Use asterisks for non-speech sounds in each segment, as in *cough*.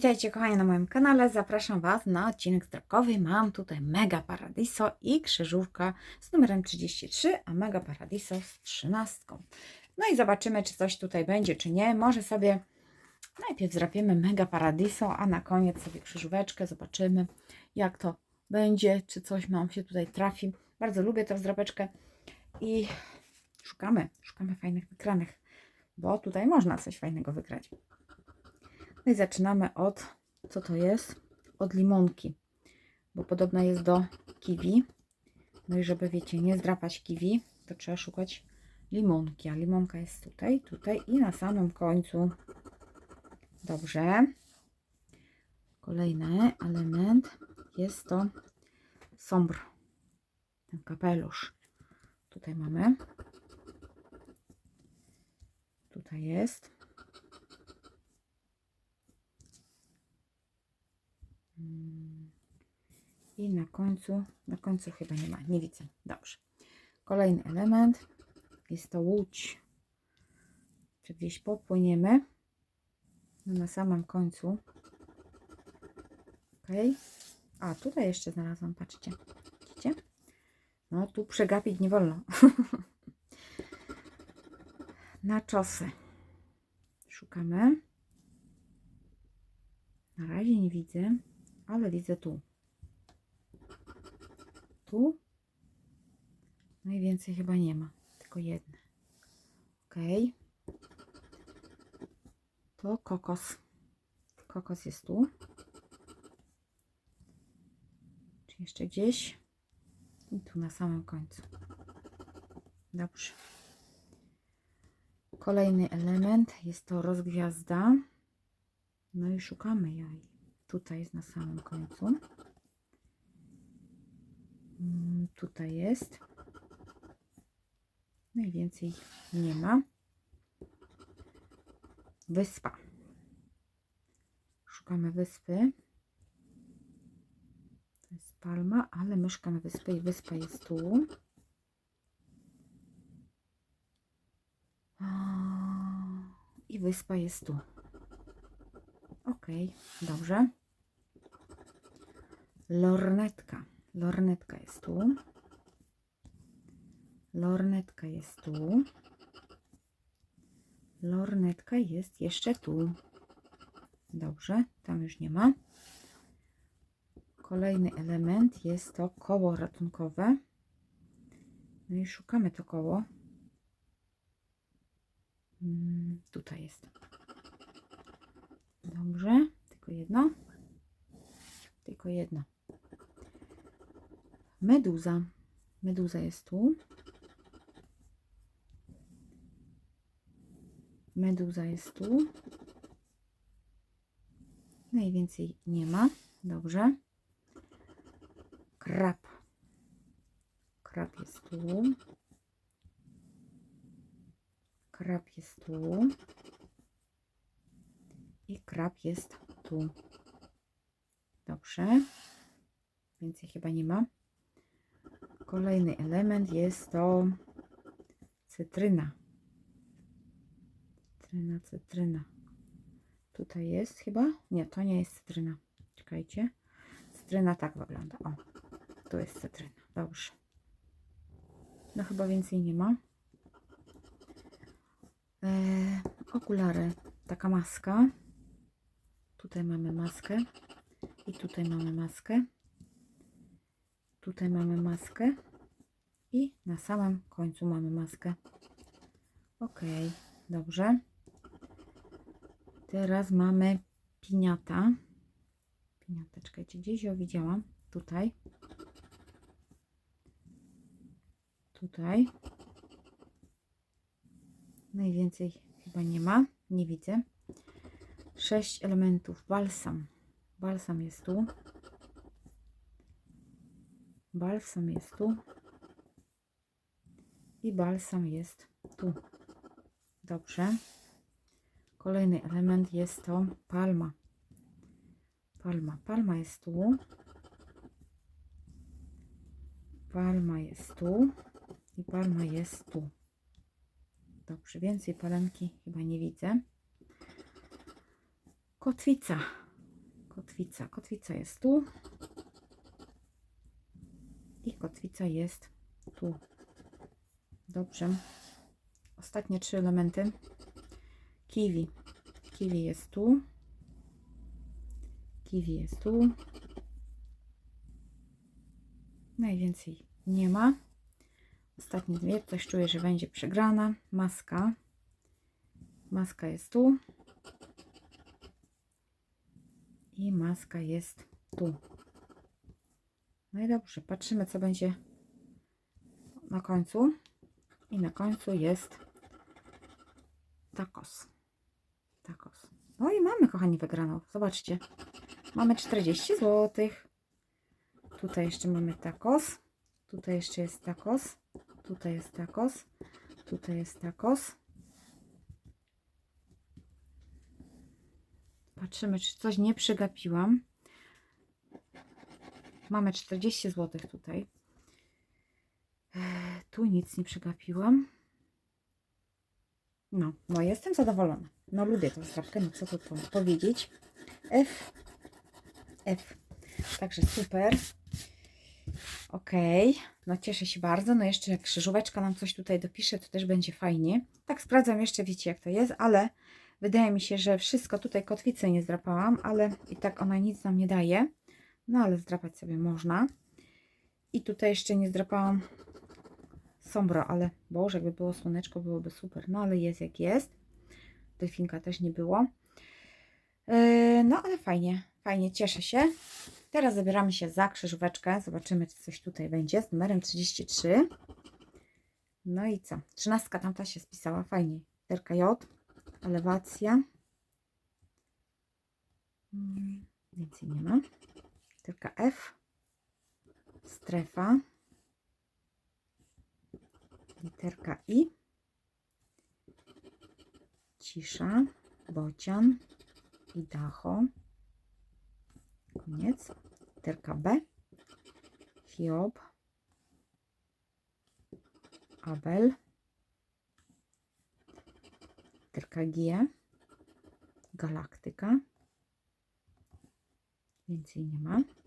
Witajcie kochani na moim kanale. Zapraszam Was na odcinek zdrokowy. Mam tutaj Mega Paradiso i krzyżówka z numerem 33, a Mega Paradiso z 13. No i zobaczymy, czy coś tutaj będzie, czy nie. Może sobie najpierw zrapiemy Mega Paradiso, a na koniec sobie krzyżóweczkę. Zobaczymy, jak to będzie, czy coś nam się tutaj trafi. Bardzo lubię tę zdrapeczkę i szukamy, szukamy fajnych wykranych, bo tutaj można coś fajnego wygrać. No i zaczynamy od, co to jest? Od limonki, bo podobna jest do kiwi. No i żeby, wiecie, nie zdrapać kiwi, to trzeba szukać limonki, a limonka jest tutaj, tutaj i na samym końcu. Dobrze. Kolejny element jest to sombr, ten kapelusz. Tutaj mamy. Tutaj jest. I na końcu, na końcu chyba nie ma, nie widzę. Dobrze. Kolejny element jest to łódź. Czy gdzieś popłyniemy. No na samym końcu. Ok. A, tutaj jeszcze znalazłam, patrzcie. Widzicie? No, tu przegapić nie wolno. *laughs* na czosy. Szukamy. Na razie nie widzę, ale widzę tu. Tu. No i więcej chyba nie ma, tylko jedne. Ok. To kokos. Kokos jest tu. Czy jeszcze gdzieś? I tu na samym końcu. Dobrze. Kolejny element jest to rozgwiazda. No i szukamy jaj. Tutaj jest na samym końcu. Mm, Tutaj jest. No i więcej nie ma. Wyspa. Szukamy wyspy. To jest palma, ale myszka na wyspie i wyspa jest tu. I wyspa jest tu. Ok, dobrze. Lornetka. Lornetka jest tu. Lornetka jest tu. Lornetka jest jeszcze tu. Dobrze, tam już nie ma. Kolejny element jest to koło ratunkowe. No i szukamy to koło. Mm, Tutaj jest. Dobrze, tylko jedno. Tylko jedno. Meduza. Meduza jest tu. Meduza jest tu. Najwięcej nie ma. Dobrze. Krab. Krab jest tu. Krab jest tu. I krab jest tu. Dobrze. Więcej chyba nie ma. Kolejny element jest to cytryna. Cytryna, cytryna. Tutaj jest chyba? Nie, to nie jest cytryna. Czekajcie. Cytryna tak wygląda. O, tu jest cytryna. Dobrze. No chyba więcej nie ma. Eee, okulary. Taka maska. Tutaj mamy maskę. I tutaj mamy maskę. Tutaj mamy maskę. I na samym końcu mamy maskę. Ok, dobrze. Teraz mamy piniata. Czekajcie, gdzieś ją widziałam. Tutaj. Tutaj. Najwięcej chyba nie ma. Nie widzę. Sześć elementów. Balsam. Balsam jest tu. Balsam jest tu. I balsam jest tu. Dobrze. Kolejny element jest to palma. Palma. Palma jest tu. Palma jest tu. I palma jest tu. Dobrze, więcej palenki chyba nie widzę. Kotwica. Kotwica. Kotwica jest tu. I kotwica jest tu. Dobrze. Ostatnie trzy elementy. Kiwi. Kiwi jest tu. Kiwi jest tu. Najwięcej nie ma. Ostatnie dwie. Coś czuję, że będzie przegrana. Maska. Maska jest tu. I maska jest tu. No i dobrze, patrzymy co będzie na końcu. I na końcu jest tacos. Tacos. No i mamy, kochani, wygraną. Zobaczcie. Mamy 40 zł. Tutaj jeszcze mamy tacos. Tutaj jeszcze jest tacos. Tutaj jest tacos. Tutaj jest tacos. Patrzymy, czy coś nie przegapiłam. Mamy 40 zł tutaj. Eee, Tu nic nie przegapiłam. No, no jestem zadowolona. No lubię tą zdrabkę, no co tu po- powiedzieć. F. F. Także super. Ok, no cieszę się bardzo. No jeszcze jak krzyżóweczka nam coś tutaj dopisze, to też będzie fajnie. Tak sprawdzam jeszcze, wiecie jak to jest, ale wydaje mi się, że wszystko tutaj kotwicy nie zdrapałam, ale i tak ona nic nam nie daje. No ale zdrapać sobie można. I tutaj jeszcze nie zdrapałam sombra, ale boże, jakby było słoneczko, byłoby super. No ale jest jak jest. Delfinka też nie było. Yy, no ale fajnie, fajnie, cieszę się. Teraz zabieramy się za krzyżóweczkę. Zobaczymy, czy coś tutaj będzie z numerem 33. No i co? 13 tamta się spisała fajnie. Literka J, elewacja. Mm, Więcej nie ma. Literka F, strefa. Literka I, cisza, bocian i dacho. Koniec. Literka B. Hiob. Abel. Literka G. Galaktyka. Więcej nie ma.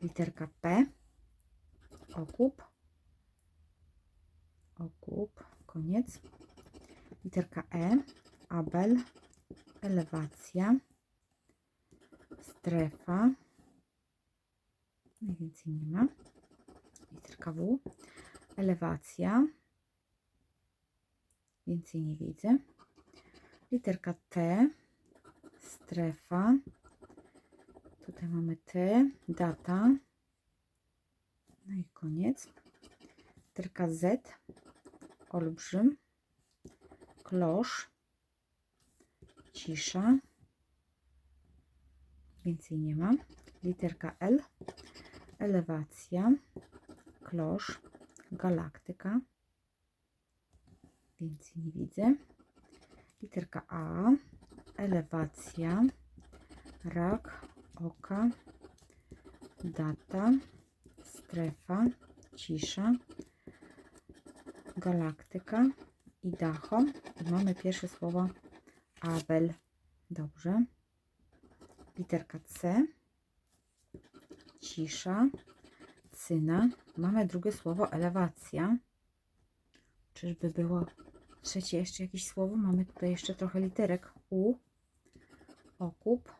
Literka P. Okup. Okup. Koniec. Literka E. Abel. Elewacja strefa. Najwięcej nie ma. Literka W. Elewacja. Więcej nie widzę. Literka T. Strefa. Tutaj mamy T. Data. No i koniec. Literka Z. Olbrzym. Klosz. Cisza. Więcej nie ma. Literka L. Elewacja. Klosz. Galaktyka. Więcej nie widzę. Literka A. Elewacja. Rak. Oka. Data. Strefa. Cisza. Galaktyka. I dacho. I mamy pierwsze słowo Abel. Dobrze literka C, cisza, cyna. Mamy drugie słowo elewacja. Czyżby było trzecie jeszcze jakieś słowo? Mamy tutaj jeszcze trochę literek U, okup, ok,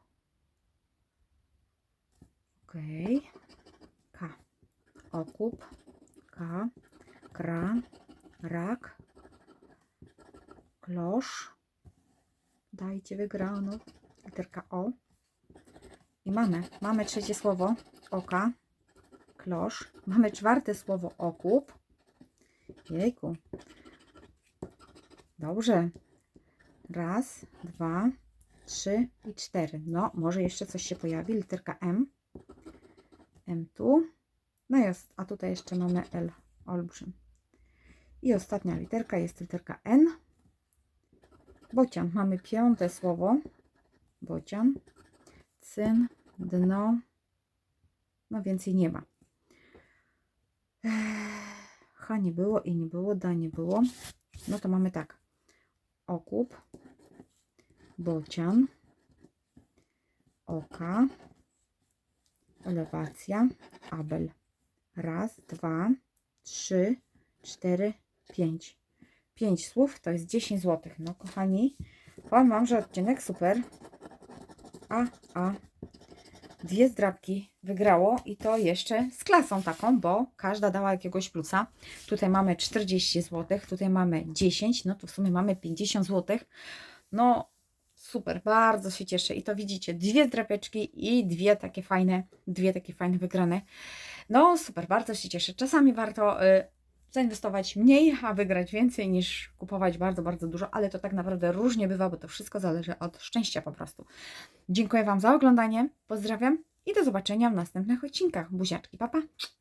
K, okup, K, kra, rak, klosz. Dajcie wygraną. Literka O. I mamy, mamy trzecie słowo oka, klosz. Mamy czwarte słowo okup. Jejku. Dobrze. Raz, dwa, trzy i cztery. No, może jeszcze coś się pojawi. Literka M. M tu. No jest, a tutaj jeszcze mamy L. Olbrzym. I ostatnia literka jest literka N. Bocian. Mamy piąte słowo. Bocian cyn, dno. No więcej nie ma. H nie było i nie było, da nie było. No to mamy tak. Okup, bocian, oka, elewacja, Abel. Raz, dwa, trzy, cztery, pięć. Pięć słów to jest 10 zł. No kochani, powiem Wam, że odcinek super. A, a, dwie zdrabki wygrało i to jeszcze z klasą taką, bo każda dała jakiegoś plusa. Tutaj mamy 40 zł, tutaj mamy 10, no to w sumie mamy 50 zł. No super, bardzo się cieszę i to widzicie, dwie zdrapieczki i dwie takie fajne, dwie takie fajne wygrane. No super, bardzo się cieszę. Czasami warto y, zainwestować mniej, a wygrać więcej niż kupować bardzo, bardzo dużo, ale to tak naprawdę różnie bywa, bo to wszystko zależy od szczęścia po prostu. Dziękuję Wam za oglądanie, pozdrawiam i do zobaczenia w następnych odcinkach. Buziaczki, papa. Pa.